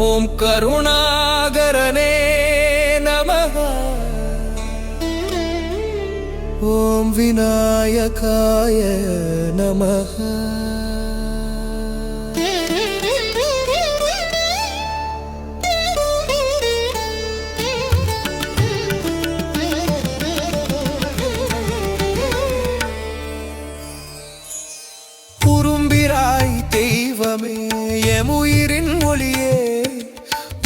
ஓம் கருணாகரனே நமः ஓம் விநாயகாய நமக எமுயிரின் ஒளியே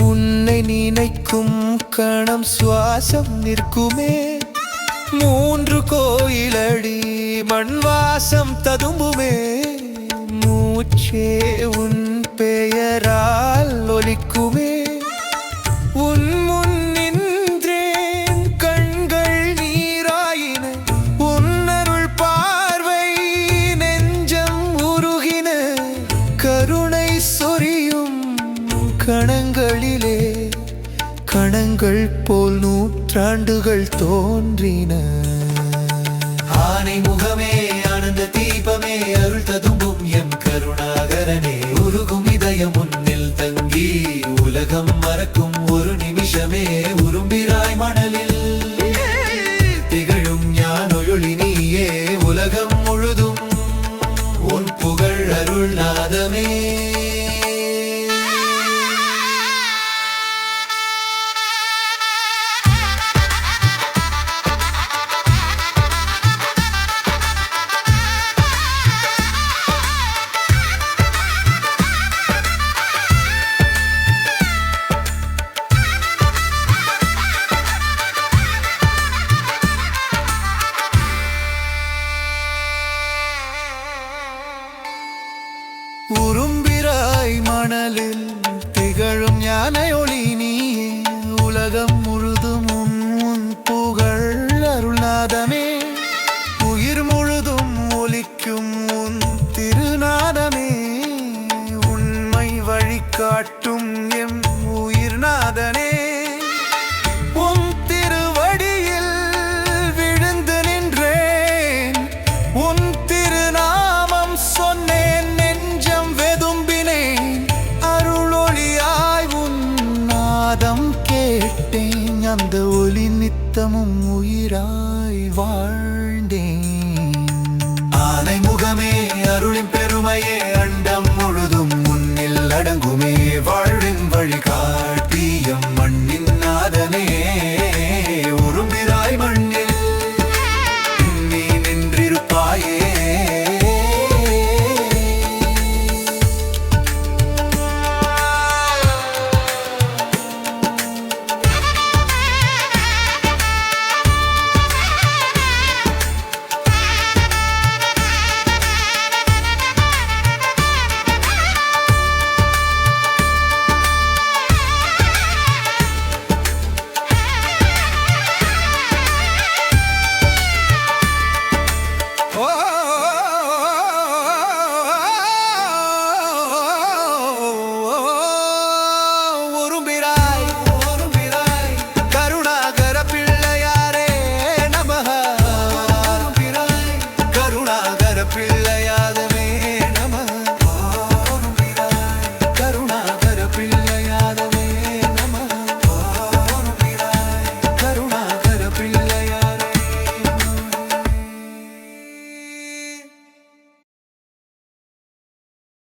உன்னை நினைக்கும் கணம் சுவாசம் நிற்குமே. மூன்று கோயிலடி மண் வாசம் ததும்புமே. மூச்சே உன் பெயரால் ஒலிக்குமே. கணங்கள் போல் நூற்றாண்டுகள் தோன்றின. ஆனை முகமே ஆனந்த தீபமே அருள் ததும்பும் எம் கருணாகரனே. உருகும் இதய முன்னில் தங்கி உலகம் மறக்கும் ஒரு நிமிஷமே. உரும்பிராய் மணலில் திகழும் ஞானொழி நீயே. உலகம் முழுதும் உன் புகழ் அருள் நான் உரும்பிராய் மணலில் திகழும் ஞான ஒளி நீயே அந்த ஒளி நித்தமும் உயிராய் வாழ்ந்தேன். ஆனை முகமே அருளின் பெருமையே அண்டம் முழுதும் முன்னில் அடங்குமே. வாழ்வின் வழிகால்